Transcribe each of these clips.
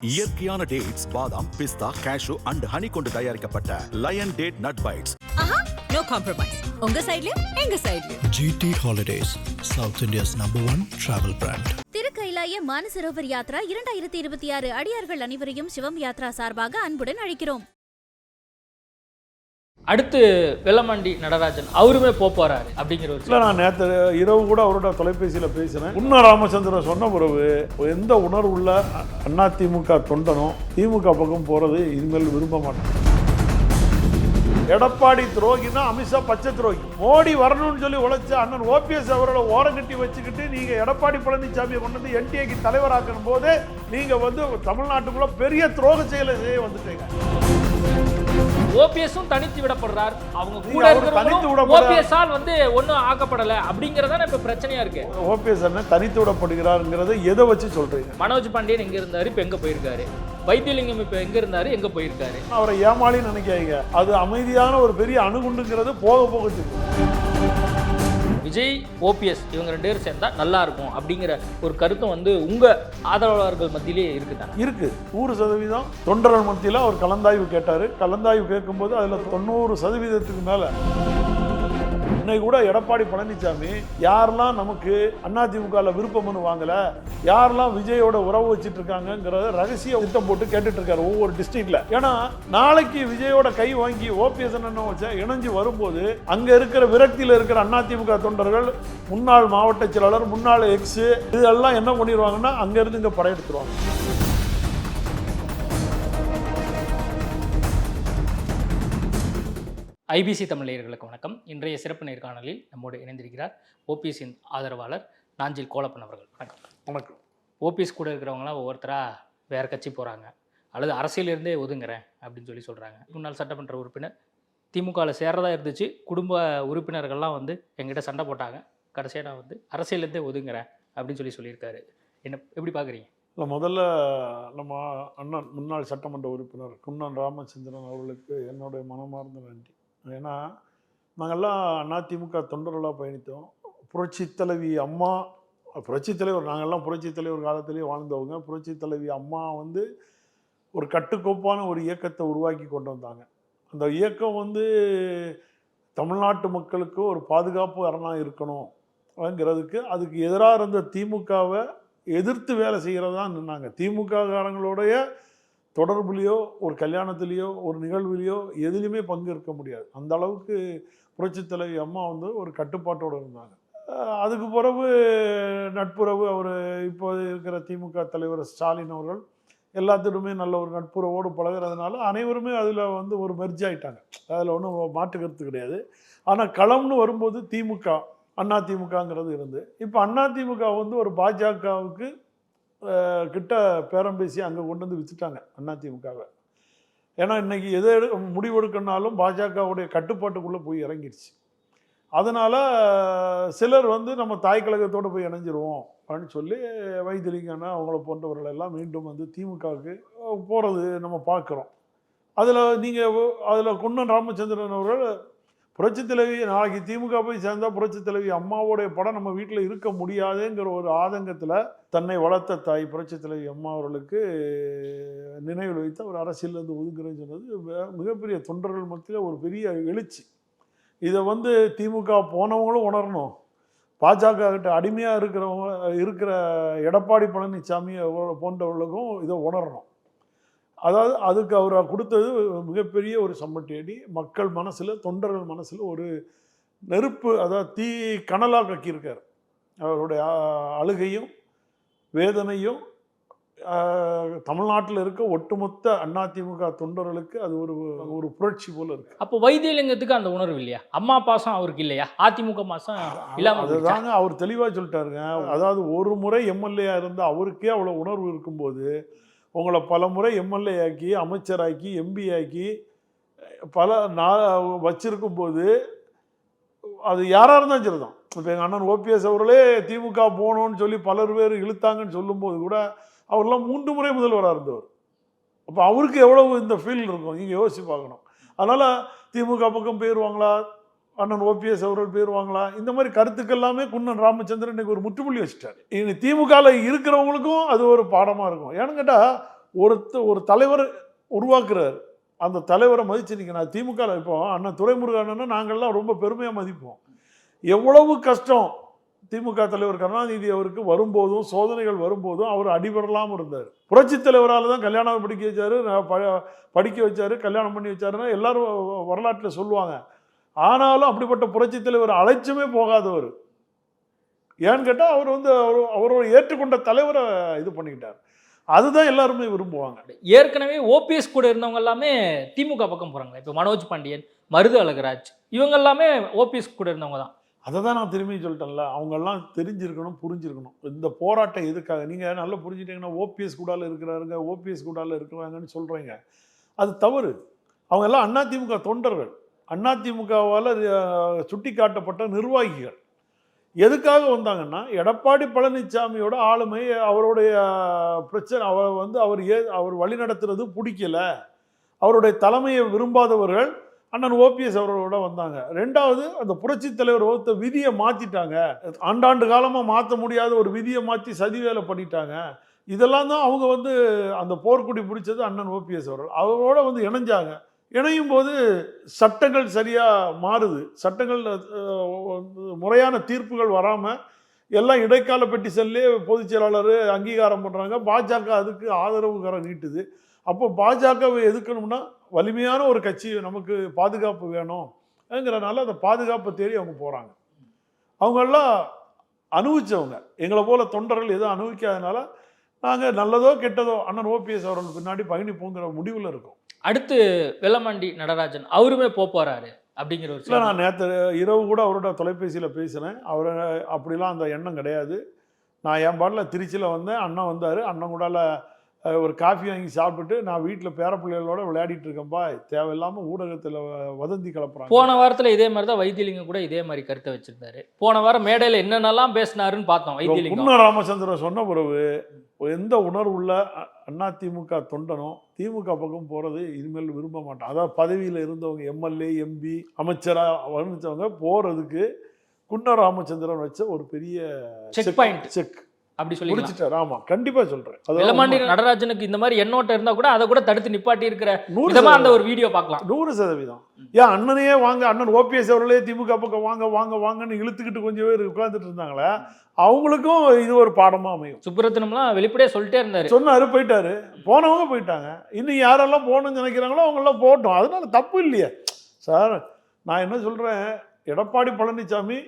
இயற்கையான டேட்ஸ் பாதாம் பிஸ்தா cash and honey கொண்டு தயாரிக்கப்பட்ட லயன் டேட் நட் பைட்ஸ் ஆஹா நோ காம்ப்ரமைஸ் உங்க சைடுலயும் எங்க சைடுலயும் GT Holidays, South India's number one travel brand. திருக்கைலாய Manasarovar Yatra இரண்டாயிரத்தி இருபத்தி ஆறு அடியார்கள் அனைவரையும் சிவம் யாத்ரா சார்பாக அன்புடன் அழைக்கிறோம். அடுத்து வெள்ளமாண்டி நடராஜன் அவருமே போப் போறாரு அப்படிங்கிற ஒரு இல்லை நான் நேற்று இரவு கூட அவரோட தொலைபேசியில் பேசினேன். உன்ன ராமச்சந்திரன் சொன்ன பிறகு எந்த உணர்வுள்ள அண்ணா திமுக தொண்டனும் திமுக பக்கம் போகிறது இனிமேல் விரும்ப மாட்டேன். எடப்பாடி துரோகினா அமித்ஷா பச்சை துரோகி. மோடி வரணும்னு சொல்லி உழைச்ச அண்ணன் ஓபிஎஸ் அவரோட ஓரங்கட்டி வச்சுக்கிட்டு நீங்க எடப்பாடி பழனிசாமியை கொண்டு வந்து என்டிஏக்கு தலைவராக்கணும் போது நீங்க வந்து தமிழ்நாட்டுக்குள்ள பெரிய துரோக செயலை செய்ய வந்துட்டீங்க. ஓபிஎஸும் தனித்து விடப்படுறார். அவங்க கூட இருக்கிறவங்களும் விடப்பட- ஓபிஎஸ் ஆல் வந்து ஒன்றும் ஆக்கப்படல. அப்படிங்கறதான இப்ப பிரச்சனையா இருக்கு. ஓபிஎஸ் அண்ணன் தனித்து விடப்படுகிறாருங்கிறத எதை வச்சு சொல்றீங்க? மனோஜ் பாண்டியன் எங்க இருந்தாரு? இப்ப எங்க போயிருக்காரு? வைத்தியலிங்கம் இப்ப எங்க இருந்தாரு? எங்க போயிருக்காரு? அவரை ஏமாளின்னு நினைக்காதீங்க. அது அமைதியான ஒரு பெரிய அணுகுண்டுங்கிறது போக போக தெரியும். விஜய் ஓபிஎஸ் இவங்க ரெண்டு பேரும் சேர்ந்தால் நல்லா இருக்கும் அப்படிங்கிற ஒரு கருத்தும் வந்து உங்க ஆதரவாளர்கள் மத்தியிலேயே இருக்குதா இருக்கு. நூறு சதவீதம். தொண்டர்கள் மத்தியில் அவர் கலந்தாய்வு கேட்டார். கலந்தாய்வு கேட்கும்போது அதில் தொண்ணூறு சதவீதத்துக்கு மேலே இன்னைக்கு கூட எடப்பாடி பழனிசாமி யாரெல்லாம் நமக்கு அதிமுகவில் விருப்பம் மனு வாங்கலை யாரெல்லாம் விஜயோட உறவு வச்சுட்டு இருக்காங்கிறத ரகசிய திட்டம் போட்டு கேட்டுட்டு இருக்காரு ஒவ்வொரு டிஸ்ட்ரிக்ட்ல ஏன்னா நாளைக்கு விஜயோட கை வாங்கி ஓபிஎஸ் வச்சா இணைஞ்சு வரும்போது அங்கே இருக்கிற விரக்தியில் இருக்கிற அதிமுக தொண்டர்கள் முன்னாள் மாவட்ட செயலாளர் முன்னாள் எக்ஸு இதெல்லாம் என்ன பண்ணிடுவாங்கன்னா அங்கேருந்து இங்கே படையெடுத்துருவாங்க ஐபிசி தமிழர்களுக்கு வணக்கம். இன்றைய சிறப்பு நேர்காணலில் நம்மோடு இணைந்திருக்கிறார் ஓபிஎஸ்ஸின் ஆதரவாளர் நாஞ்சில் கோலப்பன் அவர்கள். வணக்கம். வணக்கம். ஓபிஎஸ் கூட இருக்கிறவங்களாம் ஒவ்வொருத்தராக வேற கட்சி போகிறாங்க அல்லது அரசியலிருந்தே ஒதுங்குறேன் அப்படின்னு சொல்லி சொல்கிறாங்க முன்னாள் சட்டமன்ற உறுப்பினர் திமுகவில் சேர்றதா இருந்துச்சு. குடும்ப உறுப்பினர்கள்லாம் வந்து எங்கிட்ட சண்டை போட்டாங்க. கடைசியாக நான் வந்து அரசியலேருந்தே ஒதுங்குறேன் அப்படின்னு சொல்லி சொல்லியிருக்காரு. என்ன எப்படி பார்க்குறீங்க இல்லை முதல்ல நம்ம அண்ணன் முன்னாள் சட்டமன்ற உறுப்பினர் குன்னன் ராமச்சந்திரன் அவர்களுக்கு என்னுடைய மனமார்ந்த நன்றி. ஏன்னா நாங்கள்லாம் அதிமுக தொண்டர்களாக பயணித்தோம். புரட்சி தலைவி அம்மா புரட்சி தலைவர் நாங்கள்லாம் புரட்சி தலைவர் காலத்திலேயே வாழ்ந்தவங்க. புரட்சி தலைவி அம்மா வந்து ஒரு கட்டுக்கோப்பான ஒரு இயக்கத்தை உருவாக்கி கொண்டு வந்தாங்க. அந்த இயக்கம் வந்து தமிழ்நாட்டு மக்களுக்கு ஒரு பாதுகாப்பு அரணாக இருக்கணும்ங்கிறதுக்கு அதுக்கு எதிராக இருந்த திமுகவை எதிர்த்து வேலை செய்கிறதா நின்னாங்க. திமுக காரங்களுடைய தொடர்புலையோ ஒரு கல்யாணத்துலேயோ ஒரு நிகழ்வுலேயோ எதுலேயுமே பங்கு இருக்க முடியாது. அந்த அளவுக்கு புரட்சி தலைவி அம்மா வந்து ஒரு கட்டுப்பாட்டோடு இருந்தாங்க. அதுக்கு பிறகு நட்புறவு அவர் இப்போ இருக்கிற திமுக தலைவர் ஸ்டாலின் அவர்கள் எல்லாத்திலுமே நல்ல ஒரு நட்புறவோடு பழகுறதுனால அனைவருமே அதில் வந்து ஒரு மெர்ஜ் ஆகிட்டாங்க அதில் ஒன்றும் மாற்று கருத்து கிடையாது. ஆனால் களம்னு வரும்போது திமுக அண்ணா திமுகங்கிறது இருந்து இப்போ அண்ணா திமுக வந்து ஒரு பாஜகவுக்கு கிட்ட பேரம் பேசி அங்கே கொண்டு வந்து வித்துட்டாங்க அண்ணா திமுகவை ஏன்னா இன்றைக்கி எதை எடு முடிவெடுக்கணும்னாலும் பாஜகவுடைய கட்டுப்பாட்டுக்குள்ளே போய் இறங்கிடுச்சு அதனால் சிலர் வந்து நம்ம தாய் கழகத்தோடு போய் இணைஞ்சிருவோம் அப்படின்னு சொல்லி வைத்திலிங்கண்ணா அவங்கள போன்றவர்கள் எல்லாம் மீண்டும் வந்து திமுகவுக்கு போகிறது நம்ம பார்க்குறோம். அதில் நீங்கள் அதில் குன்னன் ராமச்சந்திரன் அவர்கள் புரட்சி தலைவி நாளைக்கு திமுக போய் சேர்ந்தா புரட்சி தலைவி அம்மாவோடைய படம் நம்ம வீட்டில் இருக்க முடியாதுங்கிற ஒரு ஆதங்கத்தில் தன்னை வளர்த்த தாய் புரட்சி தலைவி அம்மா அவர்களுக்கு நினைவில் வைத்து அவர் அரசியலேருந்து ஒதுங்குறேன்னு சொன்னது மிகப்பெரிய தொண்டர்கள் மத்தியில் ஒரு பெரிய எழுச்சி. இதை வந்து திமுக போனவங்களும் உணரணும். பாஜக கிட்ட அடிமையாக இருக்கிறவங்க இருக்கிற எடப்பாடி பழனிசாமி போன்றவர்களுக்கும் இதை உணரணும். அதாவது அதுக்கு அவர் கொடுத்தது மிகப்பெரிய ஒரு சம்மட்டி அடி மக்கள் மனசில் தொண்டர்கள் மனசில் ஒரு நெருப்பு அதாவது தீ கனலாக கக்கியிருக்கார். அவருடைய அழுகையும் வேதனையும் தமிழ்நாட்டில் இருக்க ஒட்டுமொத்த அதிமுக தொண்டர்களுக்கு அது ஒரு ஒரு புரட்சி போல இருக்கு. அப்போ வைத்தியலிங்கத்துக்கு அந்த உணர்வு இல்லையா? அம்மா பாசம் அவருக்கு இல்லையா? அதிமுக பாசம் இல்லாம? அதுதாங்க அவர் தெளிவாக சொல்லிட்டாருங்க. அதாவது ஒரு முறை எம்எல்ஏ இருந்த அவருக்கே அவ்வளோ உணர்வு இருக்கும்போது உங்களை பல முறை எம்எல்ஏ ஆக்கி அமைச்சராக்கி எம்பி ஆக்கி பல நான் வச்சிருக்கும் போது அது யாராக இருந்தாலும் சரிதான். இப்போ எங்கள் அண்ணன் ஓபிஎஸ் அவர்களே திமுக போகணும்னு சொல்லி பலர் பேர் இழுத்தாங்கன்னு சொல்லும்போது கூட அவர்லாம் மூன்று முறை முதல்வராக இருந்தவர். அப்போ அவருக்கு எவ்வளவு இந்த ஃபீல் இருக்கும்? நீங்கள் யோசிச்சு பார்க்கணும். அதனால் திமுக பக்கம் போயிடுவாங்களா அண்ணன் ஓபிஎஸ் அவர்கள் போயிடுவாங்களா இந்த மாதிரி கருத்துக்கள் எல்லாமே குன்னன் ராமச்சந்திரன் இன்னைக்கு ஒரு முற்றுப்புள்ளி வச்சுட்டார். இனி திமுகவில் இருக்கிறவங்களுக்கும் அது ஒரு பாடமாக இருக்கும். ஏன்னு கேட்டால் ஒருத்த ஒரு தலைவர் உருவாக்குறார். அந்த தலைவரை மதிச்சு நீங்கள் நான் திமுகவில் இப்போ அண்ணன் துரைமுருகன்னா நாங்கள்லாம் ரொம்ப பெருமையாக மதிப்போம். எவ்வளவு கஷ்டம் திமுக தலைவர் கருணாநிதி அவருக்கு வரும்போதும் சோதனைகள் வரும்போதும் அவர் அடிபடலாமல் இருந்தார். புரட்சி தலைவரால் தான் கல்யாணம் படிக்க வச்சாரு நான் ப- படிக்க வச்சாரு கல்யாணம் பண்ணி வச்சாருன்னா எல்லாரும் வரலாற்றில் சொல்லுவாங்க. ஆனாலும் அப்படிப்பட்ட புரட்சித் தலைவர் அழைச்சுமே போகாதவர். ஏன்னு கேட்டால் அவர் வந்து அவர் அவரோட ஏற்றுக்கொண்ட தலைவரை இது பண்ணிக்கிட்டார். அதுதான் எல்லாருமே விரும்புவாங்க. ஏற்கனவே ஓபிஎஸ் கூட இருந்தவங்க எல்லாமே திமுக பக்கம் போறாங்க இப்போ மனோஜ் பாண்டியன் மருது அழகராஜ் இவங்க எல்லாமே ஓபிஎஸ் கூட இருந்தவங்க தான். அதை தான் நான் திரும்பி சொல்லிட்டேன்ல. அவங்கெல்லாம் தெரிஞ்சிருக்கணும் புரிஞ்சிருக்கணும். இந்த போராட்டம் எதுக்காக? நீங்கள் நல்லா புரிஞ்சுட்டீங்கன்னா ஓபிஎஸ் கூடால இருக்கிறாருங்க ஓபிஎஸ் கூடால இருக்கிறாங்கன்னு சொல்கிறீங்க அது தவறு. அவங்க எல்லாம் அதிமுக தொண்டர்கள். அதிமுகவால் சுட்டி காட்டப்பட்ட நிர்வாகிகள். எதுக்காக வந்தாங்கன்னா எடப்பாடி பழனிசாமியோட ஆளுமை அவருடைய பிரச்சனை அவர் வந்து அவர் ஏ அவர் வழிநடத்துறது பிடிக்கல. அவருடைய தலைமையை விரும்பாதவர்கள் அண்ணன் ஓபிஎஸ் அவர்களோட வந்தாங்க. ரெண்டாவது அந்த புரட்சி தலைவர் வகுத்த விதியை மாற்றிட்டாங்க ஆண்டாண்டு காலமாக மாற்ற முடியாத ஒரு விதியை மாற்றி சதி வேலை பண்ணிட்டாங்க. இதெல்லாம் தான் அவங்க வந்து அந்த போர்க்குடி பிடிச்சது அண்ணன் ஓபிஎஸ் அவர்கள். அவரோட வந்து இணைஞ்சாங்க. இணையும் போது சட்டங்கள் சரியாக மாறுது. சட்டங்கள் முறையான தீர்ப்புகள் வராமல் எல்லாம் இடைக்கால பெட்டி செல்லே பொதுச் செயலாளர் அங்கீகாரம் பண்ணுறாங்க பாஜக அதுக்கு ஆதரவு கரம் நீட்டுது. அப்போ பாஜகவை எதுக்கணும்னா வலிமையான ஒரு கட்சி நமக்கு பாதுகாப்பு வேணும்ங்கிறனால அந்த பாதுகாப்பை தேடி அவங்க போகிறாங்க அவங்கெல்லாம் அனுபவிச்சவங்க. எங்களை போல தொண்டர்கள் எதுவும் அனுபவிக்காதனால நாங்கள் நல்லதோ கெட்டதோ அண்ணன் ஓபிஎஸ் அவர்கள் பின்னாடி பயணிப்போங்கிற முடிவில் இருக்கோம். அடுத்து வெள்ளமண்டி நடராஜன் அவருமே போறாரு அப்படிங்கிற ஒரு இல்லை. நான் நேற்று இரவு கூட அவரோட தொலைபேசியில் பேசினேன். அவர் அப்படிலாம் அந்த எண்ணம் கிடையாது. நான் என் பாட்டில் திருச்சியில் வந்தேன். அண்ணன் வந்தார். அண்ணன் கூடால ஒரு காஃபி வாங்கி சாப்பிட்டுட்டு நான் வீட்டில் பேரப்பிள்ளைகளோட விளையாடிட்டு இருக்கேன்ப்பா தேவையில்லாமல் ஊடகத்தில் வதந்தி கலப்புறாங்க போன வாரத்துல இதே மாதிரி தான் வைத்தியலிங்கம் கூட இதே மாதிரி கருத்தை வச்சிருந்தாரு. போன வாரம் மேடையில என்னென்னலாம் பேசினாருன்னு பார்த்தோம் வைத்தியலிங்கம். குன்ன ராமச்சந்திரன் சொன்ன பிறகு எந்த உணர்வு உள்ள அண்ணா திமுக தொண்டனோ திமுக பக்கம் போகிறது இனிமேல் விரும்ப மாட்டான். அதாவது பதவியில் இருந்தவங்க எம்எல்ஏ எம்பி அமைச்சராக வர்ணிச்சவங்க போகிறதுக்கு குன்ன ராமச்சந்திரன் வச்ச ஒரு பெரிய செக் பாயிண்ட் செக் அப்படி சொல்லி முடிச்சிட்டாரு. ஆமாம் கண்டிப்பாக சொல்கிறேன் வெள்ளமண்டி நடராஜனுக்கு இந்த மாதிரி எண்ணோட்டம் இருந்தா கூட அதை கூட தடுத்து நிப்பாட்டி இருக்கிற விதமா அந்த. ஒரு வீடியோ பார்க்கலாம். நூறு சதவீதம். ஏன் அண்ணனையே வாங்க அண்ணன் ஓபிஎஸ் அவர்களே திமுக பக்கம் வாங்க வாங்க வாங்கன்னு இழுத்துக்கிட்டு கொஞ்சம் பேர் உட்கார்ந்துட்டு இருந்தாங்களே அவங்களுக்கும் இது ஒரு பாடமாக அமையும். சுப்புரத்தினம்லாம் வெளிப்படையா சொல்லிட்டே இருந்தாரு. சொன்னாரு போயிட்டாரு. போனவங்க போயிட்டாங்க. இன்னும் யாரெல்லாம் போகணும்னு நினைக்கிறாங்களோ அவங்கெல்லாம் போகட்டும். அதனால தப்பு இல்லையே. சார் நான் என்ன சொல்றேன் எடப்பாடி பழனிசாமி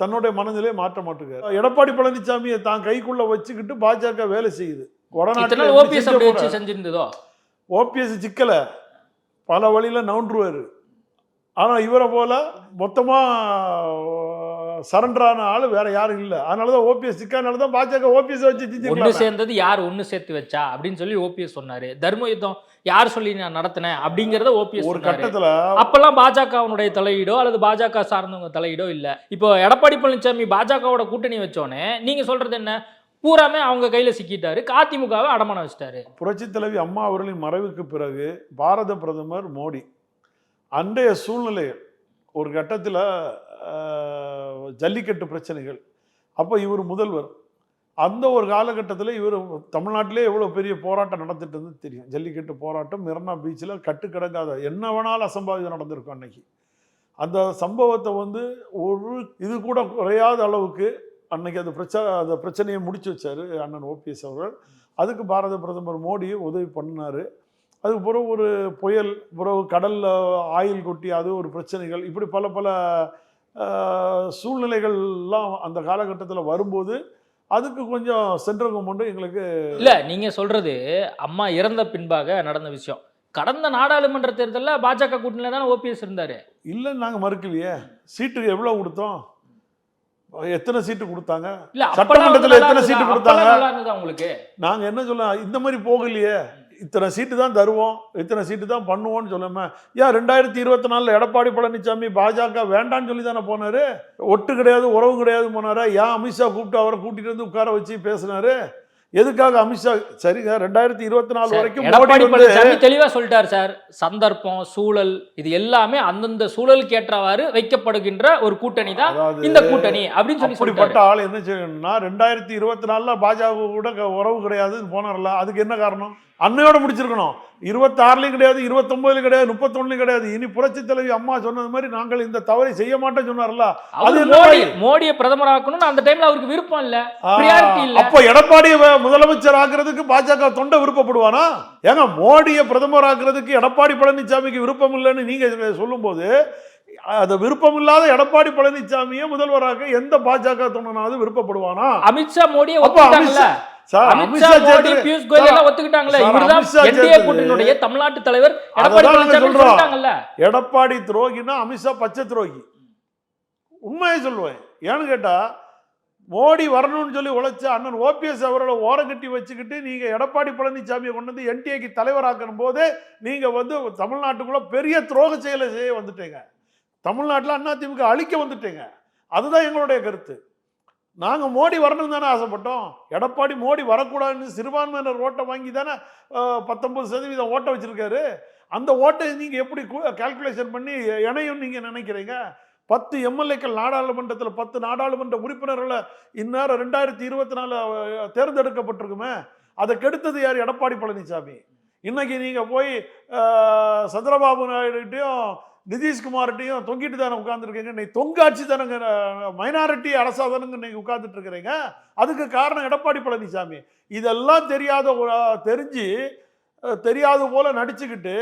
தன்னுடைய மனநிலையை மாற்ற மாட்டேங்கிறார் எடப்பாடி பழனிசாமியை தான் கைக்குள்ள வச்சுக்கிட்டு பாஜக வேலை செய்யுது. வச்சு செஞ்சிருந்ததோ? ஓபிஎஸ் சிக்கல பல வழியில நவுன்றுவார். ஆனா இவரை போல மொத்தமா சரண்டரான ஆளு வேற யாரும் இல்லை. அதனாலதான் ஓபிஎஸ் சிக்காதனால தான் பாஜக ஓபிஎஸ் வச்சு செஞ்சுக்கலாம் சேர்ந்தது யார் ஒண்ணு சேர்த்து வச்சா? அப்படின்னு சொல்லி ஓபிஎஸ் சொன்னாரு. தர்ம யுத்தம் யார் சொல்லி நான் நடத்தினேன் அப்படிங்கறத ஓபிஎஸ் ஒரு கட்டத்துல அப்பெல்லாம் பாஜகவுடைய தலையீடோ அல்லது பாஜக சார்ந்தவங்க தலையீடோ இல்ல. இப்போ எடப்பாடி பழனிசாமி பாஜகவோட கூட்டணி வச்சோடனே நீங்க சொல்றது என்ன? பூராமே அவங்க கையில சிக்கிட்டாரு. அதிமுகவை அடமானம் வச்சிட்டாரு. புரட்சி தலைவி அம்மா அவர்களின் மறைவுக்கு பிறகு பாரத பிரதமர் மோடி அன்றைய சூழ்நிலைகள் ஒரு கட்டத்தில் ஜல்லிக்கட்டு பிரச்சனைகள். அப்போ இவர் முதல்வர். அந்த ஒரு காலகட்டத்தில் இவர் தமிழ்நாட்டிலே எவ்வளோ பெரிய போராட்டம் நடந்துட்டு இருந்து தெரியும். ஜல்லிக்கட்டு போராட்டம் மெரினா பீச்சில் கட்டுக்கிடங்காத என்ன வேணாலும் அசம்பாவிதம் நடந்திருக்கும் அன்னைக்கு. அந்த சம்பவத்தை வந்து ஒரு இது கூட குறையாத அளவுக்கு அன்னைக்கு அந்த பிரச்சனை அந்த பிரச்சனையை முடிச்சு வச்சார் அண்ணன் ஓபிஎஸ் அவர்கள். அதுக்கு பாரத பிரதமர் மோடி உதவி பண்ணார் அதுக்கு பிறகு ஒரு புயல் பிறகு கடலில் ஆயில் கொட்டி அது ஒரு பிரச்சனைகள் இப்படி பல பல சூழ்நிலைகள்லாம் அந்த காலகட்டத்தில் வரும்போது அதுக்கு கொஞ்சம் சென்ட்ரல் கவர்மெண்ட் எங்களுக்கு இல்ல நீங்க சொல்றது அம்மா இறந்த பின்பாக நடந்த விஷயம். கடந்த நாடாளுமன்ற தேர்தல்ல பாஜக கூட்டணியில தானே ஓபிஎஸ் இருந்தாரு. இல்லைன்னு நாங்கள் மறுக்கலையே. சீட்டு எவ்வளோ கொடுத்தோம்? எத்தனை சீட்டு கொடுத்தாங்க? இல்ல சட்டமன்றத்துல எத்தனை சீட்டு கொடுத்தாங்க? உங்களுக்கு? நாங்கள் என்ன சொல்ல இந்த மாதிரி போகலையே. இத்தனை சீட்டு தான் தருவோம் இத்தனை சீட்டு தான் பண்ணுவோம்னு சொல்லாம ஏன் ரெண்டாயிரத்தி இருபத்தி நாலில் எடப்பாடி பழனிசாமி பாஜக வேண்டான்னு சொல்லி தானே போனாரு? ஒட்டு கிடையாது உறவு கிடையாது போனாரா? ஏன் அமித்ஷா கூப்பிட்டு அவரை கூட்டிட்டு வந்து உட்கார வச்சு பேசினாரு? எதுக்காக அமித்ஷா? சரிங்க ரெண்டாயிரத்தி இருபத்தி நாலு வரைக்கும் எடப்பாடி பழனிசாமி தெளிவா சொல்லிட்டார் சார். சந்தர்ப்பம் சூழல் இது எல்லாமே அந்தந்த சூழலுக்கு ஏற்றவாறு வைக்கப்படுகின்ற ஒரு கூட்டணி தான் இந்த கூட்டணி அப்படின்னு சொல்லி அப்படிப்பட்ட ஆள் என்ன செய்யணும்னா ரெண்டாயிரத்தி இருபத்தி நாலுல பாஜக கூட உறவு கிடையாதுன்னு போனார்ல அதுக்கு என்ன காரணம்? அன்னையோட முடிச்சிருக்கணும். இருபத்தாறுலையும் கிடையாது இருபத்தொன்பதுலையும் கிடையாது முப்பத்தொன்னுலையும் கிடையாது. இனி புரட்சி தலைவி அம்மா சொன்னது மாதிரி நாங்கள் இந்த தவறை செய்ய மாட்டோம் சொன்னார்ல. அது மோடி? மோடியை பிரதமர் அந்த டைம்ல அவருக்கு விருப்பம் இல்ல. அப்ப எடப்பாடியை வ- முதலமைச்சர் ஆக்குறதுக்கு பாஜக தொண்டை விருப்பப்படுவானா? ஏங்க மோடியை பிரதமர் ஆக்குறதுக்கு எடப்பாடி பழனிசாமிக்கு விருப்பம் இல்லைன்னு நீங்க சொல்லும்போது அது விருப்பம் இல்லாத எடப்பாடி பழனிசாமியை முதல்வராக எந்த பாஜக தொண்டனாவது விருப்பப்படுவானா? அமித்ஷா மோடியை அமித்ஷா மோடி பியூஷ் கோயல் எல்லாம் இவர்தான் என்டிஏ. கூட்டணியுடைய தமிழ்நாட்டு தலைவர். எடப்பாடி பழனிசாமி சொல்றோம். சொல்லிட்டாங்கல்ல? எடப்பாடி துரோகினா அமித்ஷா பச்சை துரோகி. உண்மையை சொல்லுவேன். ஏன்னு கேட்டா மோடி வரணும்னு சொல்லி உழைச்ச அண்ணன் ஓபிஎஸ் அவர்களை ஓரங்கட்டி வச்சுக்கிட்டு நீங்க எடப்பாடி பழனிசாமியை கொண்டு வந்து என்டிஏக்கு தலைவராக்கணும் போதே நீங்க வந்து தமிழ்நாட்டுக்குள்ள பெரிய துரோக செயலை செய்ய வந்துட்டீங்க. தமிழ்நாட்டில் அதிமுக அழிக்க வந்துட்டீங்க. அதுதான் எங்களுடைய கருத்து. நாங்கள் மோடி வரணும் தானே ஆசைப்பட்டோம். எடப்பாடி மோடி வரக்கூடாதுன்னு சிறுபான்மையினர் ஓட்டை வாங்கி தானே பத்தொம்பது சதவீதம் ஓட்டை வச்சுருக்காரு. அந்த ஓட்டை நீங்கள் எப்படி கால்குலேஷன் பண்ணி இணையும் நீங்கள் நினைக்கிறீங்க? பத்து எம்எல்ஏக்கள் நாடாளுமன்றத்தில் பத்து நாடாளுமன்ற உறுப்பினர்களை இந்நேரம் ரெண்டாயிரத்தி இருபத்தி நாலு தேர்ந்தெடுக்கப்பட்டிருக்குமே. அதை கெடுத்தது யார்? எடப்பாடி பழனிசாமி. இன்னைக்கு நீங்கள் போய் சந்திரபாபு நாயுடுகிட்டையும் நிதிஷ்குமார்கிட்டையும் தொங்கிட்டு தானே உட்காந்துருக்கீங்க இன்னைக்கு தொங்காட்சி தானங்க மைனாரிட்டி அரசாதானங்க இன்னைக்கு உட்காந்துட்டு இருக்கிறீங்க அதுக்கு காரணம் எடப்பாடி பழனிசாமி. இதெல்லாம் தெரியாத தெரிஞ்சு தெரியாத தெரியாது போல நடிச்சுக்கிட்டு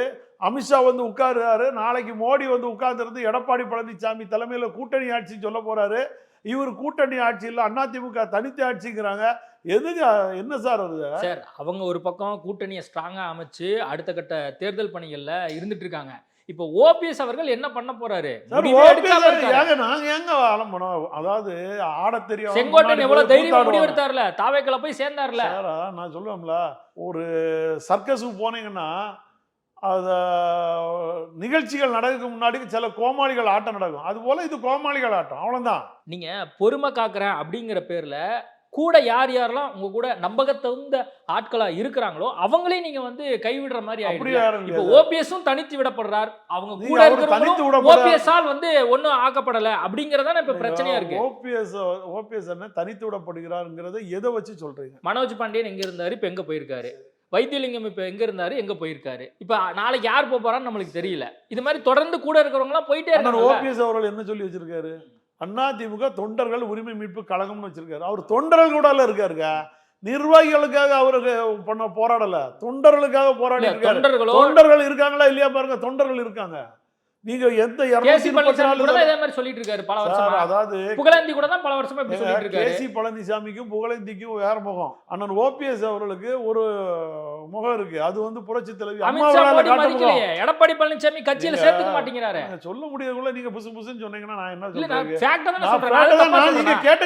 அமித்ஷா வந்து உட்காருறாரு நாளைக்கு மோடி வந்து உட்கார்ந்துருந்து எடப்பாடி பழனிசாமி தலைமையில் கூட்டணி ஆட்சின்னு சொல்ல போறாரு. இவர் கூட்டணி ஆட்சி இல்லை அதிமுக தனித்து ஆட்சிங்கிறாங்க. எதுங்க என்ன சார் அது? சார் அவங்க ஒரு பக்கம் கூட்டணியை ஸ்ட்ராங்காக அமைச்சு அடுத்த கட்ட தேர்தல் பணிகளில் இருந்துட்டு இருக்காங்க இப்போ ஓபிஎஸ் அவர்கள் என்ன பண்ண போறாரு? நாங்க எங்க ஆலம்பணும் அதாவது ஆட தெரியும் செங்கோட்டன் எவ்வளவு தைரியம் முடிவு எடுத்தார்ல தாவேக்கல போய் சேர்ந்தார்ல? சாரா நான் சொல்லுவேன்ல ஒரு சர்க்கஸுக்கு போனீங்கன்னா அத நிகழ்ச்சிகள் நடக்கிறதுக்கு முன்னாடி சில கோமாளிகள் ஆட்டம் நடக்கும். அது போல இது கோமாளிகள் ஆட்டம். அவ்வளவுதான். நீங்க பொறுமை காக்குறேன் அப்படிங்கிற பேர்ல கூட யார் யாரெல்லாம் உங்க கூட நம்பகத்தகுந்த ஆட்களா இருக்கிறாங்களோ அவங்களே நீங்க வந்து கைவிடுற மாதிரி ஆயிடுச்சு இப்போ? ஓபிஎஸும் தனித்து விடப்படுறார். அவங்க கூட இருக்கிறவங்களும் விடப்படுறார். ஓபிஎஸ் ஆல் வந்து ஒண்ணும் ஆக்கப்படல அப்படிங்கறதான இப்ப பிரச்சனையா இருக்கு. ஓபிஎஸ் ஓபிஎஸ் என்ன தனித்து விடப்படுகிறாருங்கிறத எதை வச்சு சொல்றீங்க? மனோஜ் பாண்டியன் எங்க இருந்தாரு? இப்ப எங்க போயிருக்காரு? வைத்தியலிங்கம் இப்ப எங்க இருந்தாரு? எங்க போயிருக்காரு? இப்ப நாளைக்கு யார் போப் போறான்னு நம்மளுக்கு தெரியல. இது மாதிரி தொடர்ந்து கூட இருக்கிறவங்க எல்லாம் போயிட்டே இருக்காங்க ஓபிஎஸ் அவர்கள் என்ன சொல்லி வச்சிருக்காரு? அதிமுக தொண்டர்கள் உரிமை மீட்பு கழகம்னு வச்சிருக்காரு. அவர் தொண்டர்கள் கூட இருக்காருங்க. நிர்வாகிகளுக்காக அவருக்கு பண்ண போராடல. தொண்டர்களுக்காக போராடி தொண்டர்கள் இருக்காங்களா இல்லையா பாருங்க. தொண்டர்கள் இருக்காங்க. நீங்க எந்த கேசி 234 பழனிசாமி கூட இதே மாதிரி சொல்லிட்டு இருக்காரு பல வருஷமா. அதாவது புகழேந்தி கூட தான் பல வருஷமா இப்படி சொல்லிட்டு இருக்காரு. கேசி பழனிசாமிக்கும் புகழேந்திக்கும் வேற முகம். அண்ணன் ஓபிஎஸ் அவர்களுக்கு ஒரு முகம் இருக்கு. அது வந்து புரட்சி தலைவி எடப்பாடி பழனிசாமி கட்சியில சேர்த்துக்க மாட்டேங்கிறாரு. சொல்ல முடியக்குள்ள நீங்க புசு புசுன்னு சொன்னீங்கன்னா நான் என்ன சொல்றேன். நீங்க? கேட்ட?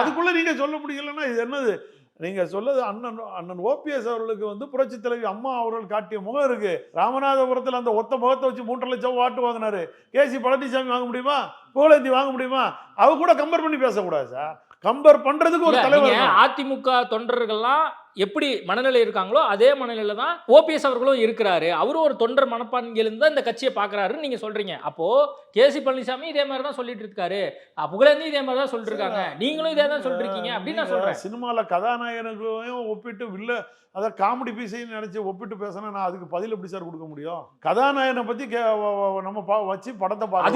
அதுக்குள்ள நீங்க சொல்ல முடியலன்னா இது என்னது? நீங்க சொல்லது அண்ணன் அண்ணன் ஓபிஎஸ் அவர்களுக்கு வந்து புரட்சி தலைவி அம்மா அவர்கள் காட்டிய முகம் இருக்கு. ராமநாதபுரத்துல அந்த ஒத்த முகத்தை வச்சு மூன்றரை லட்சம் வாட்டு வாங்கினாரு. கேசி பழனிசாமி வாங்க முடியுமா? புகழேந்தி வாங்க முடியுமா? அவ கூட கம்பேர் பண்ணி பேசக்கூடாது சார். கம்பேர் பண்றதுக்கு ஒரு தலைவர். அதிமுக தொண்டர்கள்லாம் எப்படி மனநிலை இருக்காங்களோ அதே மனநிலையில தான் ஓபிஎஸ் அவர்களும் இருக்கிறாரு. அவரும் ஒரு தொண்டர் மனப்பான்மையிலிருந்து தான் இந்த கட்சியை பாக்குறாருன்னு நீங்க சொல்றீங்க. அப்போ கேசி பழனிசாமி இதே மாதிரி தான் சொல்லிட்டு இருக்காரு. புகழேந்தி இதே மாதிரி தான் சொல்லிட்டு இருக்காங்க நீங்களும் இதே தான் சொல்லிட்டு இருக்கீங்க அப்படின்னு நான் நீங்க சொல்றேன். சினிமால கதாநாயகனுக்கும் ஒப்பிட்டு வில்ல அதான் காமெடி பீஸையும் நினைச்சு ஒப்பிட்டு பேசினா நான் அதுக்கு பதில் எப்படி சார் கொடுக்க முடியும்? கதாநாயகனை வ- நம்ம பா- வச்சு படத்தை பார்க்கலாம்.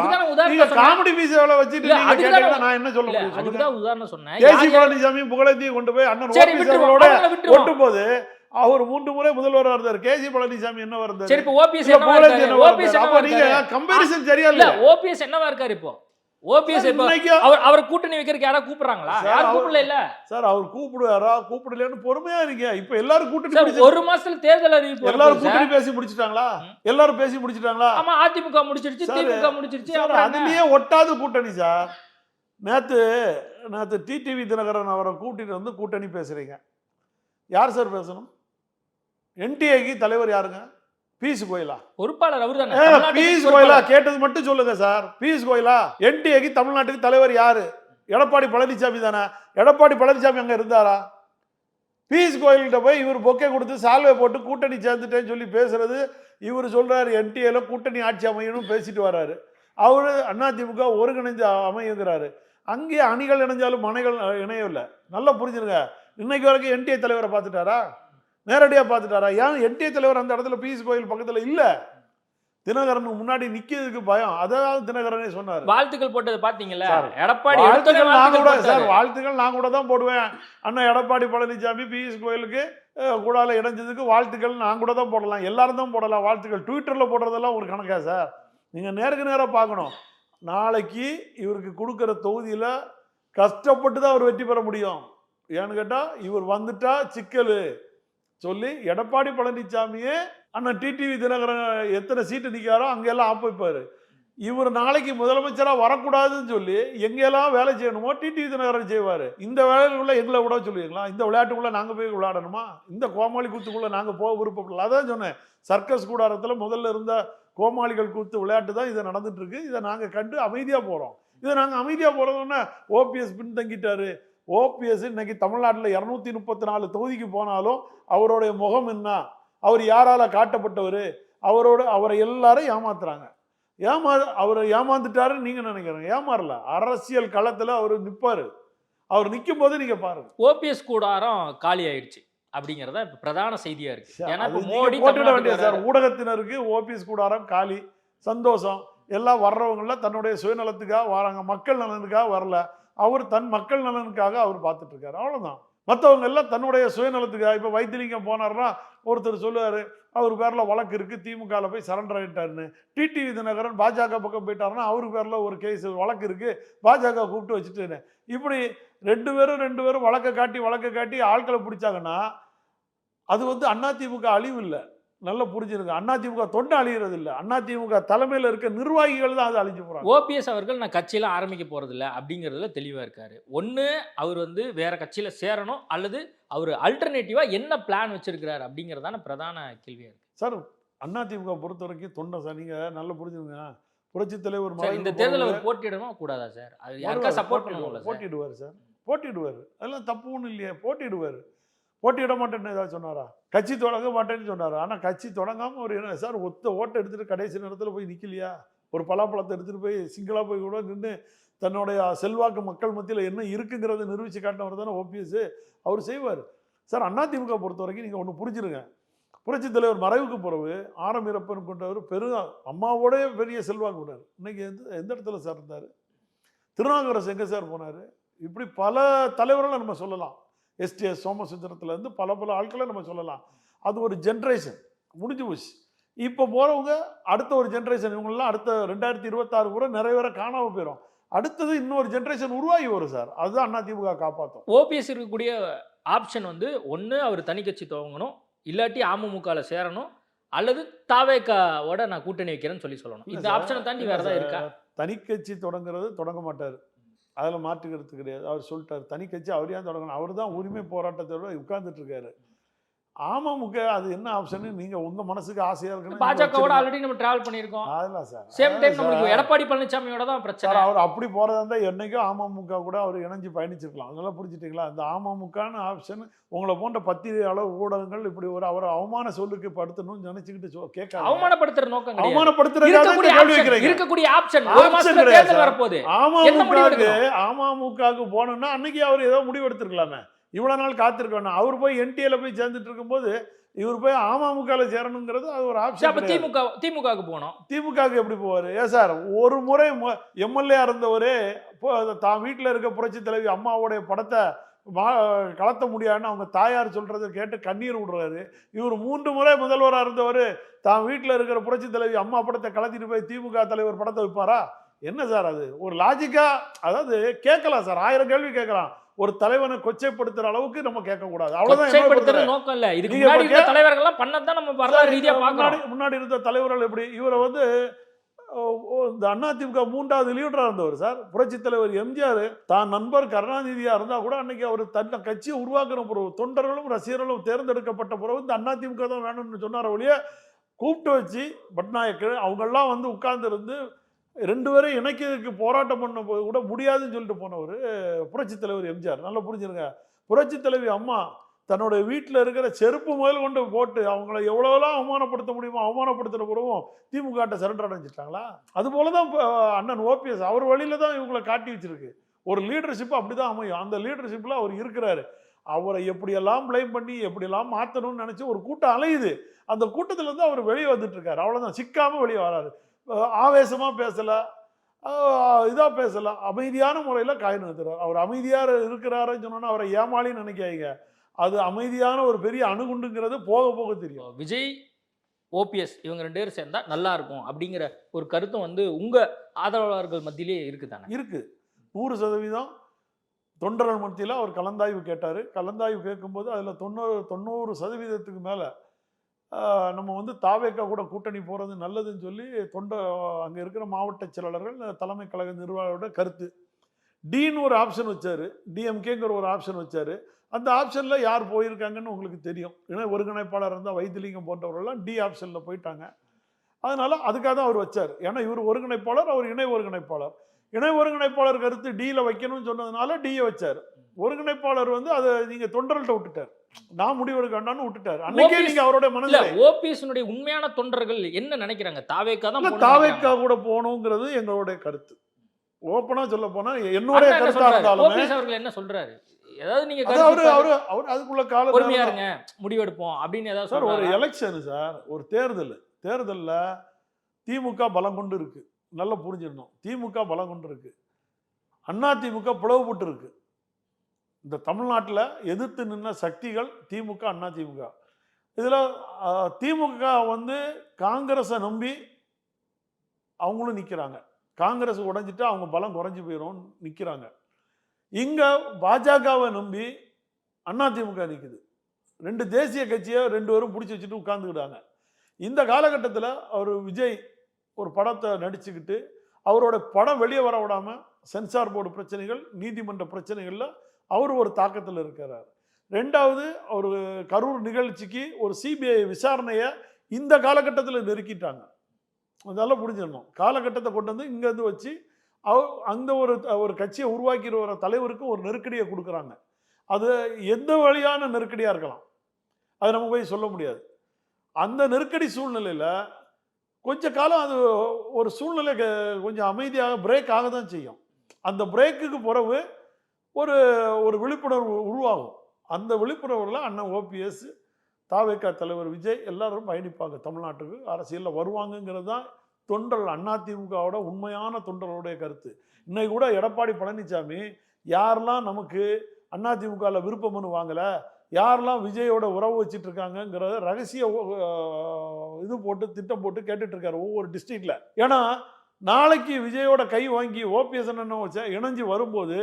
காமெடி பீஸ் எவ்வளவு வச்சுட்டு நான் என்ன சொல்ல முடியும் அதுக்கு தான் உதாரணம் சொன்னேன். கேசி பழனிசாமி புகழேந்தியும் கொண்டு போய் அண்ணன் ஒட்டும்? போது அவர் மூன்று முறை முதல்வரா இருந்தார். கேசி பழனிசாமி என்னவா இருந்தார்? சரி இப்போ ஓபிஎஸ் என்னவா இருக்காரு? ஓபிஎஸ் என்னவா இருக்காரு? கம்பேரிசன் சரியா இல்ல ஓபிஎஸ் என்னவா இருக்காரு இப்போ? ஓபிஎஸ் அவர் அவர் கூட்டணி வைக்கிறதுக்கு யாரா கூப்பிடுறாங்களா? யாரும் கூப்பிடல இல்ல? சார் அவர் கூப்பிடுவாரா? கூப்பிடலன்னு பொறுமையா இருக்கீங்க இப்ப எல்லாரும் கூட்டணி ஒரு மாசத்துல தேர்தல் அறிவிப்பு எல்லாரும். கூட்டணி பேசி முடிச்சிட்டாங்களா? எல்லாரும் பேசி முடிச்சிட்டாங்களா? ஆமா அதிமுக முடிச்சிருச்சு சார், திமுக முடிச்சிருச்சு? அதுலயே ஒட்டாத கூட்டணி சார். நேத்து நேத்து டிடிவி தினகரன் அவரை கூட்டிட்டு வந்து கூட்டணி பேசுறீங்க. யார் சார் பேசணும்? என்டிஏக்கு தலைவர் யாருங்க? பீஸ் கோயிலா? பொறுப்பாளர் அவர் தானே பீஸ். கோயிலா கேட்டது மட்டும் சொல்லுங்க சார். பீஸ் கோயிலா என்டிஏக்கு தமிழ்நாட்டுக்கு தலைவர் யாரு? எடப்பாடி பழனிசாமி தானே? எடப்பாடி பழனிசாமி அங்க இருந்தாரா? பியூஷ் கோயல்கிட்ட போய் இவர் பொக்கே கொடுத்து சால்வை போட்டு கூட்டணி சேர்ந்துட்டேன்னு சொல்லி பேசுறது இவர் சொல்றாரு என்டிஏல கூட்டணி ஆட்சி அமையணும் பேசிட்டு வர்றாரு அவரு அதிமுக ஒருங்கிணைஞ்சு அமையுங்கிறாரு. அங்கே அணிகள் இணைஞ்சாலும் மனைகள் இணையவில்லை. நல்லா புரிஞ்சுருங்க. இன்னைக்கு வரைக்கும் என்டிஏ தலைவரை பார்த்துட்டாரா? நேரடியாக பார்த்துட்டாரா? ஏன் என்டிஏ தலைவர் அந்த இடத்துல பியூஷ் கோயல் பக்கத்தில் இல்லை? தினகரனுக்கு முன்னாடி நிக்கிறதுக்கு பயம். அதாவது தினகரனே சொன்னார். வாழ்த்துக்கள் போட்டது பாத்தீங்கல்ல சார், எடப்பாடி வாழ்த்துக்கள் நான் கூட சார். வாழ்த்துக்கள் நான் கூட தான் போடுவேன். அண்ணன் எடப்பாடி பழனிசாமி பியூஷ் கோயலுக்கு கூடால இணைஞ்சதுக்கு வாழ்த்துக்கள் நான் கூட தான் போடலாம். எல்லாரும் தான் போடலாம் வாழ்த்துக்கள். ட்விட்டரில் போடுறதெல்லாம் ஒரு கணக்கா சார்? நீங்கள் நேருக்கு நேராக பார்க்கணும். நாளைக்கு இவருக்கு கொடுக்குற தொகுதியில் கஷ்டப்பட்டு தான் அவர் வெற்றி பெற முடியும். ஏன்னு கேட்டால் இவர் வந்துட்டா சிக்கல். சொல்லி எடப்பாடி பழனிசாமியே அண்ணன் டிடிவி தினகரன் எத்தனை சீட்டு நிற்காரோ அங்கெல்லாம் ஆப்பிப்பார் இவர் நாளைக்கு முதலமைச்சராக வரக்கூடாதுன்னு சொல்லி எங்கெல்லாம் வேலை செய்யணுமோ டிடிவி தினகரன் செய்வார். இந்த வேலைக்குள்ளே எங்களை விட சொல்லுவீங்களா? இந்த விளையாட்டுக்குள்ளே நாங்கள் போய் விளையாடணுமா? இந்த கோமாளி கூத்துக்குள்ளே நாங்கள் போக விருப்பப்படல. அதான் சொன்னேன் சர்க்கஸ் கூடாரத்தில் முதல்ல இருந்த கோமாளிகள் கூத்து விளையாட்டு தான் இதை நடந்துட்டு இருக்கு. இதை நாங்கள் கண்டு அமைதியாக போகிறோம் இதை நாங்கள் அமைதியாக போகிறோம்னா ஓபிஎஸ் பின்தங்கிட்டாரு. ஓபிஎஸ் இன்னைக்கு தமிழ்நாட்டில் இரநூத்தி முப்பத்தி நாலு தொகுதிக்கு போனாலும் அவருடைய முகம் என்ன? அவர் யாரால காட்டப்பட்டவர்? அவரோட அவரை எல்லாரும் ஏமாத்துறாங்க. ஏமா அவரை ஏமாந்துட்டாருன்னு நீங்க நினைக்கிறீங்க? ஏமாறல. அரசியல் களத்துல அவர் நிப்பாரு. அவர் நிற்கும் போது நீங்க பாருங்க. ஓபிஎஸ் கூடாரம் காலி ஆயிடுச்சு அப்படிங்கறத இப்ப பிரதான செய்தியா இருக்கு. ஏன்னா மோடி போட்டுட தமிழ்நாட்டுக்கு வேண்டிய சார். ஊடகத்தினருக்கு ஓபிஎஸ் கூடாரம் காலி சந்தோஷம் எல்லாம் வர்றவங்கள தன்னுடைய சுயநலத்துக்காக வராங்க. மக்கள் நலனுக்காக வரல. அவர் தன் மக்கள் நலனுக்காக அவர் பார்த்துட்டு இருக்காரு அவ்வளவுதான். மற்றவங்க எல்லாம் தன்னுடைய சுயநலத்துக்காக இப்போ வைத்திலிங்கம் போனார்னா ஒருத்தர் சொல்லுவார் அவர் பேரில் வழக்கு இருக்குது திமுகவில் போய் சரண்டர் ஆயிட்டாருன்னு. டிடிவி தினகரன் பாஜக பக்கம் போயிட்டாருன்னா அவர் பேரில் ஒரு கேஸ் வழக்கு இருக்குது பாஜக கூப்பிட்டு வச்சுட்டு இப்படி ரெண்டு பேரும் ரெண்டு பேரும் வழக்கை காட்டி வழக்கை காட்டி ஆட்களை பிடிச்சாங்கன்னா அது வந்து அதிமுக அழிவு இல்லை. நல்லா புரிஞ்சிருங்க அதிமுக தொண்டை அழிகிறது இல்லை அதிமுக தலைமையில் இருக்க நிர்வாகிகள் தான் அது அழிஞ்சு போறாங்க. ஓபிஎஸ் அவர்கள் நான் கட்சியெல்லாம் ஆரம்பிக்க போறதில்ல அப்படிங்கிறதுல தெளிவா இருக்காரு. ஒண்ணு அவர் வந்து வேற கட்சியில சேரணும் அல்லது அவர் அல்டர்னேட்டிவா என்ன பிளான் வச்சிருக்கிறாரு அப்படிங்கறதான பிரதான கேள்வியா இருக்கு. சார் அதிமுக பொறுத்த வரைக்கும் தொண்டை சார் நீங்க நல்லா புரிஞ்சுங்க புரட்சி தலைவர் இந்த மறைவுக்கு தேர்தல் போறவங்க- அவர் போட்டியிடணுமா கூடாதா சார்? அது யாருக்கா சப்போர்ட் பண்ணுவோம்ல சார்? போட்டிடுவார் சார். போட்டிடுவார் அதெல்லாம் தப்பு ஒன்றும் இல்லையே. போட்டிடுவார் போட்டியிட மாட்டேன்னு ஏதாவது சொன்னாரா? கட்சி தொடங்க மாட்டேன்னு சொன்னார். ஆனால் கட்சி தொடங்காமல் ஒரு என்ன சார் ஒத்த ஓட்டை எடுத்துகிட்டு கடைசி நேரத்தில் போய் நிற்கலையா ஒரு பலாப்பழத்தை எடுத்துகிட்டு போய் சிங்கிளாக போய் கூட நின்று தன்னுடைய செல்வாக்கு மக்கள் மத்தியில் என்ன இருக்குங்கிறத நிரூபித்து காட்டினவர் தானே ஓபிஎஸ். அவர் செய்வார். சார் அதிமுக பொறுத்த வரைக்கும் நீங்கள் ஒன்று புரிஞ்சிருங்க. புரட்சி தலைவர் மறைவுக்கு பிறகு ஆரம் இறப்பன் கொண்டவர் பெரும் அம்மாவோடய பெரிய செல்வாக்கு விடார் இன்றைக்கி எந்த எந்த இடத்துல சார் இருந்தார்? திருநாகரசு எங்கே சார் போனார்? இப்படி பல தலைவர்களை நம்ம சொல்லலாம். எஸ்டிஎஸ் சோமசுந்தரத்துலேருந்து பல பல ஆட்களை நம்ம சொல்லலாம். அது ஒரு ஜென்ரேஷன் முடிஞ்சு போச்சு. இப்போ போகிறவங்க அடுத்த ஒரு ஜென்ரேஷன் இவங்கெல்லாம் அடுத்த ரெண்டாயிரத்தி இருபத்தாறு கூட நிறைய பேரை காணாமல் போயிடும் அடுத்தது இன்னொரு ஜென்ரேஷன் உருவாகி வரும் சார். அதுதான் அதிமுக காப்பாற்றும் ஓபிஎஸ் இருக்கக்கூடிய ஆப்ஷன் வந்து ஒன்று அவர் தனி கட்சி துவங்கணும். இல்லாட்டி அமமுகல சேரணும். அல்லது தாவேக்காவோட நான் கூட்டணி வைக்கிறேன்னு சொல்லி சொல்லணும். இந்த ஆப்ஷனை தாண்டி வேற சார், இருக்கா? தனிக்கட்சி தொடங்குறது தொடங்க மாட்டார். அதில் மாற்றுக்கிறது கிடையாது. அவர் சொல்லிட்டார் தனி அவர் ஏன் தொடங்கணும்? அவர் தான் உரிமை போராட்டத்தோடு உட்கார்ந்துட்டு இருக்காரு. அமமுக அது என்ன ஆப்ஷன் நீங்க உங்க மனசுக்கு ஆசையா நீங்க பாஜகவோட. ஆல்ரெடி நம்ம டிராவல் பண்ணியிருக்கோம். அதெல்லாம் சார். சேம் டைம் நம்மளுக்கு. எடப்பாடி பழனிசாமியோட தான் பிரச்சனை. அவர் அப்படி போறதா இருந்தா என்னைக்கும் அமமுக கூட அவர் இணைஞ்சு பயணிச்சிருக்கலாம். அதெல்லாம் புரிஞ்சுட்டீங்களா? இந்த அமமுகன்னு ஆப்ஷன் உங்களை போன்ற பத்திரிகையாளர் ஊடகங்கள் இப்படி ஒரு அவரை அவமான சொல்லுக்கு படுத்தணும்னு நினைச்சுக்கிட்டு கேட்காதீங்க. அவமானப்படுத்துற நோக்கம் கிடையாது. அவமானப்படுத்துறதுக்காக இருக்கக்கூடிய ஆப்ஷன் ஒரு மாசத்துல தேர்தல். வரப்போகுது. முடிவு அமமுகவுக்கு போகணும்னா அன்னைக்கு அவர் ஏதோ முடிவு எடுத்திருக்கலாமே. இவ்வளவு நாள் காத்திருக்க வேணாம். அவர் போய் என்டிஏல போய் சேர்ந்துட்டு இருக்கும்போது இவர் போய் அமமுகல சேரணுங்கிறது அது ஒரு ஆப்ஷன் அப்ப திமுக திமுகவுக்கு போனோம் திமுகவுக்கு எப்படி போவார்? ஏன் சார் ஒரு முறை எம்எல்ஏ இருந்தவரே இப்போ தான் வீட்டில் இருக்க புரட்சி தலைவி அம்மாவுடைய படத்தை மா கலத்த முடியாதுன்னு அவங்க தாயார் சொல்றதை கேட்டு கண்ணீர் விடுறாரு. இவர் மூன்று முறை முதல்வராக இருந்தவர் தான் வீட்டில் இருக்கிற புரட்சி தலைவி அம்மா படத்தை கலத்திட்டு போய் திமுக தலைவர் படத்தை வைப்பாரா? என்ன சார் அது? ஒரு லாஜிக்கா அதாவது கேட்கலாம் சார். ஆயிரம் கேள்வி கேட்கலாம். ஒரு தலைவனை கொச்சைப்படுத்துற அளவுக்கு நம்ம கேட்கக்கூடாது. அவ்வளவுதான். நோக்கம் இல்ல. இதுக்கு முன்னாடி இருந்த தலைவர்கள்லாம் பண்ணதான் நம்ம வரலாறு ரீதியா பாக்குறோம். முன்னாடி இருந்த தலைவர்கள் எப்படி? இவரை வந்து இந்த அதிமுக மூன்றாவது லீடராக இருந்தவர் சார். புரட்சி தலைவர் எம்ஜிஆர் தான் நண்பர் கருணாநிதியா இருந்தா கூட அன்னைக்கு அவர் தன்னை கட்சியை உருவாக்குற பிறகு தொண்டர்களும் ரசிகர்களும் தேர்ந்தெடுக்கப்பட்ட பிறகு இந்த அதிமுக தான் வேணும்னு சொன்னார் ஒழிய கூப்பிட்டு வச்சு பட்நாயக்கர் அவங்கெல்லாம் வந்து உட்கார்ந்து இருந்து ரெண்டு பேரும் இணைக்கிறதுக்கு போராட்டம் பண்ண போது கூட முடியாதுன்னு சொல்லிட்டு போனவர் புரட்சி தலைவர் எம்ஜிஆர். நல்லா புரிஞ்சிருங்க. புரட்சி தலைவி அம்மா தன்னோட வீட்டில் இருக்கிற செருப்பு முதல் கொண்டு போட்டு அவங்கள எவ்வளோலாம் அவமானப்படுத்த முடியுமோ அவமானப்படுத்துகிற பிறகும் திமுகட்ட சரண்டர் அடைஞ்சிட்டாங்களா? அது போல தான் இப்போ அண்ணன் ஓபிஎஸ் அவர் வழியில் தான் இவங்களை காட்டி வச்சிருக்கு. ஒரு லீடர்ஷிப் அப்படி தான் அமையும். அந்த லீடர்ஷிப்பில் அவர் இருக்கிறாரு. அவரை எப்படியெல்லாம் ப்ளேம் பண்ணி எப்படியெல்லாம் மாற்றணும்னு நினச்சி ஒரு கூட்டம் அலையுது. அந்த கூட்டத்திலேருந்து அவர் வெளியே வந்துட்டு இருக்காரு. அவ்வளோதான் சிக்காமல் வெளியே வராரு. ஆவேசமாக பேசலை. இதாக பேசல. அமைதியான முறையில் காய் நிறுத்துறாரு அவர் அமைதியாக இருக்கிறாருன்னு சொன்னோன்னா அவரை ஏமாளின்னு நினைக்காதீங்க. அது அமைதியான ஒரு பெரிய அணுகுண்டுங்கிறது போக போக தெரியும். விஜய் ஓபிஎஸ் இவங்க ரெண்டு பேரும் சேர்ந்தா நல்லா இருக்கும் அப்படிங்கிற ஒரு கருத்தும் வந்து உங்க ஆதரவாளர்கள் மத்தியிலே இருக்குதானே? இருக்கு. நூறு சதவீதம் தொண்டர்கள் மத்தியில் அவர் கலந்தாய்வு கேட்டார். கலந்தாய்வு கேட்கும்போது அதில் தொண்ணூறு தொண்ணூறு சதவீதத்துக்கு மேலே நம்ம வந்து தாவேக்கா கூட கூட்டணி போகிறது நல்லதுன்னு சொல்லி தொண்ட அங்கே இருக்கிற மாவட்ட செயலாளர்கள் தலைமை கழக நிர்வாகியோட கருத்து. டின்னு ஒரு ஆப்ஷன் வச்சார். டிஎம்கேங்கிற ஒரு ஆப்ஷன் வச்சார். அந்த ஆப்ஷனில் யார் போயிருக்காங்கன்னு உங்களுக்கு தெரியும். ஏன்னா ஒருங்கிணைப்பாளர் இருந்தால் வைத்திலிங்கம் போன்றவர்கள்லாம் டி ஆப்ஷனில் போயிட்டாங்க. அதனால் அதுக்காக தான் அவர் வச்சார். ஏன்னா இவர் ஒருங்கிணைப்பாளர் அவர் இணை ஒருங்கிணைப்பாளர். இணை ஒருங்கிணைப்பாளர் கருத்து டியில் வைக்கணும்னு சொன்னதுனால டியை வச்சார். ஒருங்கிணைப்பாளர் வந்து அதை நீங்கள் தொண்டர்கள்ட்ட விட்டுட்டார். நான் முடிவெடுக்க வேண்டாம்னு விட்டுட்டார். அன்னைக்கே நீங்க அவரோட மனதில் ஓபிஎஸ்னுடைய உண்மையான தொண்டர்கள் என்ன நினைக்கிறாங்க? தாவேக்கா தான் தாவேக்கா. கூட போகணுங்கிறது எங்களுடைய கருத்து. ஓப்பனா சொல்ல போனா என்னுடைய கருத்தா? இருந்தாலுமே அவர்கள் என்ன சொல்றாரு? ஏதாவது நீங்க அவரு அவரு அவர் அதுக்குள்ள கால பொறுமையா இருங்க முடிவெடுப்போம் அப்படின்னு ஏதாவது சார் ஒரு? எலெக்ஷன் சார் ஒரு தேர்தல். தேர்தல்ல திமுக பலம் கொண்டு இருக்கு. நல்லா புரிஞ்சிடணும். திமுக பலம் கொண்டு இருக்கு. அண்ணா திமுக பிளவுபட்டு இருக்கு. இந்த தமிழ்நாட்டில் எதிர்த்து நின்ன சக்திகள் திமுக அண்ணா திமுக. இதில் திமுக வந்து காங்கிரஸை நம்பி அவங்களும் நிற்கிறாங்க காங்கிரஸ் உடைஞ்சிட்டு அவங்க பலம் குறைஞ்சி போயிடும் நிற்கிறாங்க இங்கே பாஜகவை நம்பி அண்ணா திமுக நிற்குது ரெண்டு தேசிய கட்சியை ரெண்டு பேரும் பிடிச்சி வச்சுட்டு உட்காந்துக்கிட்டாங்க இந்த காலகட்டத்தில் அவர் விஜய் ஒரு படத்தை நடிச்சுக்கிட்டு அவரோட படம் வெளியே வர விடாமல் சென்சார் போர்டு பிரச்சனைகள் நீதிமன்ற பிரச்சனைகளில் அவர் ஒரு தாக்கத்தில் இருக்கிறார். ரெண்டாவது ஒரு கரூர் நிகழ்ச்சிக்கு ஒரு சிபிஐ விசாரணையை இந்த காலகட்டத்தில் நெருக்கிட்டாங்க. அதெல்லாம் புரிஞ்சிடணும். காலகட்டத்தை கொண்டு வந்து இங்கேருந்து வச்சு அவ அந்த ஒரு ஒரு கட்சியை உருவாக்கிற ஒரு தலைவருக்கு ஒரு நெருக்கடியை கொடுக்குறாங்க. அது எந்த வழியான நெருக்கடியாக இருக்கலாம். அது நம்ம போய் சொல்ல முடியாது. அந்த நெருக்கடி சூழ்நிலையில் கொஞ்ச காலம் அது ஒரு சூழ்நிலை கொஞ்சம் அமைதியாக பிரேக் ஆக தான் செய்யும். அந்த பிரேக்குக்கு பிறகு ஒரு ஒரு விழிப்புணர்வு உருவாகும். அந்த விழிப்புணர்வில் அண்ணன் ஓபிஎஸ் தாவேக்கா தலைவர் விஜய் எல்லாரும் பயணிப்பாங்க. தமிழ்நாட்டுக்கு அரசியலில் வருவாங்கங்கிறது தான் தொண்டர்கள் அதிமுகவோட உண்மையான தொண்டர்களுடைய கருத்து. இன்னைக்கு கூட எடப்பாடி பழனிசாமி யாரெல்லாம் நமக்கு அதிமுகவில் விருப்பம் மனு வாங்கலை யாரெல்லாம் விஜயோட உறவு வச்சுட்டு இருக்காங்கங்கிறத ரகசிய இது போட்டு திட்டம் போட்டு கேட்டுட்டு இருக்காரு ஒவ்வொரு டிஸ்ட்ரிக்டில் ஏன்னா நாளைக்கு விஜயோட கை வாங்கி ஓபிஎஸ் என்ன வச்சா இணைஞ்சு வரும்போது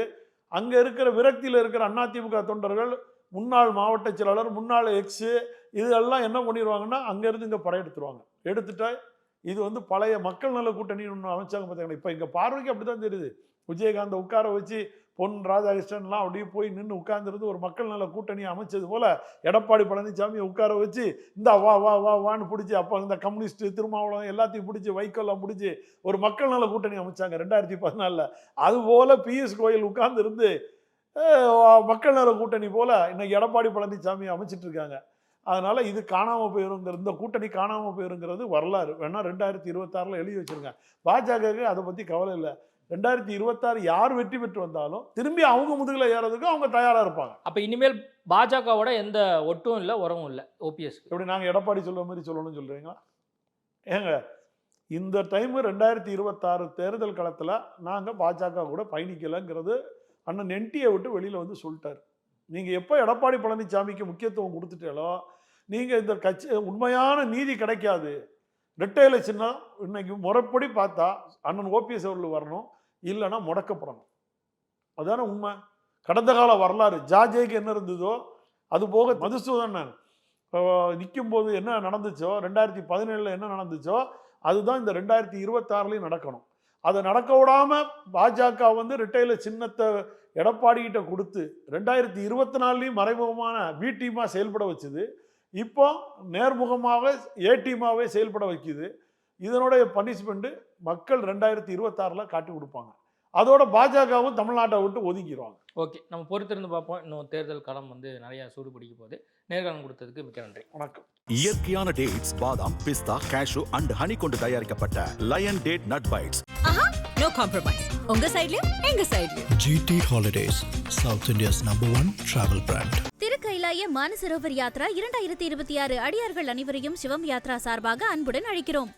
அங்கே இருக்கிற விரக்தியில் இருக்கிற அதிமுக தொண்டர்கள் முன்னாள் மாவட்ட செயலாளர் முன்னாள் எக்ஸு இதெல்லாம் என்ன பண்ணிடுவாங்கன்னா அங்கேருந்து இங்கே படையெடுத்துருவாங்க எடுத்துட்டா இது வந்து பழைய மக்கள் நல கூட்டணி ஒன்று அமைச்சாங்க பார்த்தீங்கன்னா இப்போ இங்கே பார்வைக்கு அப்படி தான் தெரியுது. விஜயகாந்தை உட்கார வச்சு பொன் ராதாகிருஷ்ணன்லாம் அப்படியே போய் நின்று உட்கார்ந்துருந்து ஒரு மக்கள் நல கூட்டணி அமைச்சது போல் எடப்பாடி பழனிசாமியை உட்கார வச்சு இந்த வா வா வா வான்னு பிடிச்சி அப்போ இந்த கம்யூனிஸ்ட் திருமாவளம் எல்லாத்தையும் பிடிச்சி வைக்கோல்லாம் பிடிச்சி ஒரு மக்கள் நல கூட்டணி அமைச்சாங்க ரெண்டாயிரத்தி பதினாலில். அது போல பியூஷ் கோயல் உட்கார்ந்து மக்கள் நல கூட்டணி போல் இன்னைக்கு எடப்பாடி பழனிசாமி அமைச்சிட்டு இருக்காங்க. அதனால் இது காணாமல் போயிருங்கிற இந்த கூட்டணி காணாமல் போயிருங்கிறது வரலாறு. வேணால் ரெண்டாயிரத்தி இருபத்தாறில் எழுதி வச்சிருங்க. பாஜகவுக்கு அதை பற்றி கவலை இல்லை. ரெண்டாயிரத்தி இருபத்தாறு யார் வெற்றி பெற்று வந்தாலும் திரும்பி அவங்க முதுகுல ஏறதுக்கு அவங்க தயாரா இருப்பாங்க. அப்ப இனிமேல் பாஜகவோட எந்த ஒட்டும் இல்ல உறவும் இல்ல ஓபிஎஸ் எப்படி நாங்கள் எடப்பாடி சொல்ற மாதிரி சொல்லணும்னு சொல்றீங்களா? ஏங்க இந்த டைம் ரெண்டாயிரத்தி இருபத்தாறு தேர்தல் களத்தில் நாங்கள் பாஜக கூட பயணிக்கலைங்கிறது அண்ணன் என்டியை விட்டு வெளியில் வந்து சொல்லிட்டார். நீங்கள் எப்போ எடப்பாடி பழனிசாமிக்கு முக்கியத்துவம் கொடுத்துட்டாலோ நீங்கள் இந்த கட்சி உண்மையான நீதி கிடைக்காது. ரிட்டையில் சின்ன இன்னைக்கு முறைப்படி பார்த்தா அண்ணன் ஓபிஎஸ் அவர்கள் வரணும் இல்லைன்னா முடக்கப்படணும். அதானே உண்மை? கடந்த கால வரலாறு. ஜாஜேக்கு என்ன இருந்ததோ அது போக மதுசூதனன் நிற்கும் போது என்ன நடந்துச்சோ ரெண்டாயிரத்தி பதினேழில் என்ன நடந்துச்சோ அதுதான் இந்த ரெண்டாயிரத்தி இருபத்தாறுலையும் நடக்கணும். அதை நடக்க விடாமல் பாஜக வந்து ரிட்டையில சின்னத்தை எடப்பாடி கிட்ட கொடுத்து ரெண்டாயிரத்தி இருபத்தி நாலுலேயும் மறைமுகமான வீட்டியமாக டீமாக செயல்பட வச்சுது. இப்போ நேர்முகமாக ஏ டீமாவே செயல்பட வைக்குது. இதனுடைய பனிஷ்மெண்ட்டு மக்கள் ரெண்டாயிரத்தி இருபத்தாறில் காட்டி கொடுப்பாங்க. அதோட பாஜகவும் தமிழ்நாட்டை விட்டு ஒதுக்கிடுவாங்க ஓகே நம்ம பொறுத்திருந்து பார்ப்போம். இன்னும் தேர்தல் களம் வந்து நிறையா சூடு பிடிக்க போகுது. நேர்காணல் கொடுத்ததுக்கு மிக்க நன்றி. வணக்கம். இயற்கையான டேட்ஸ் பாதாம் பிஸ்தா கேஷு அண்ட் ஹனி கொண்டு தயாரிக்கப்பட்ட லயன் டேட் நட் பைட்ஸ் ஆஹா நோ காம்ப்ரமைஸ் உங்க சைடுலயும் எங்க சைடுலயும் GT Holidays, South India's number one travel brand. திருக்கைலாய Manasarovar Yatra இரண்டாயிரத்தி இருபத்தி ஆறு அடியார்கள் அனைவரையும் சிவம் யாத்ரா சார்பாக அன்புடன் அழைக்கிறோம்.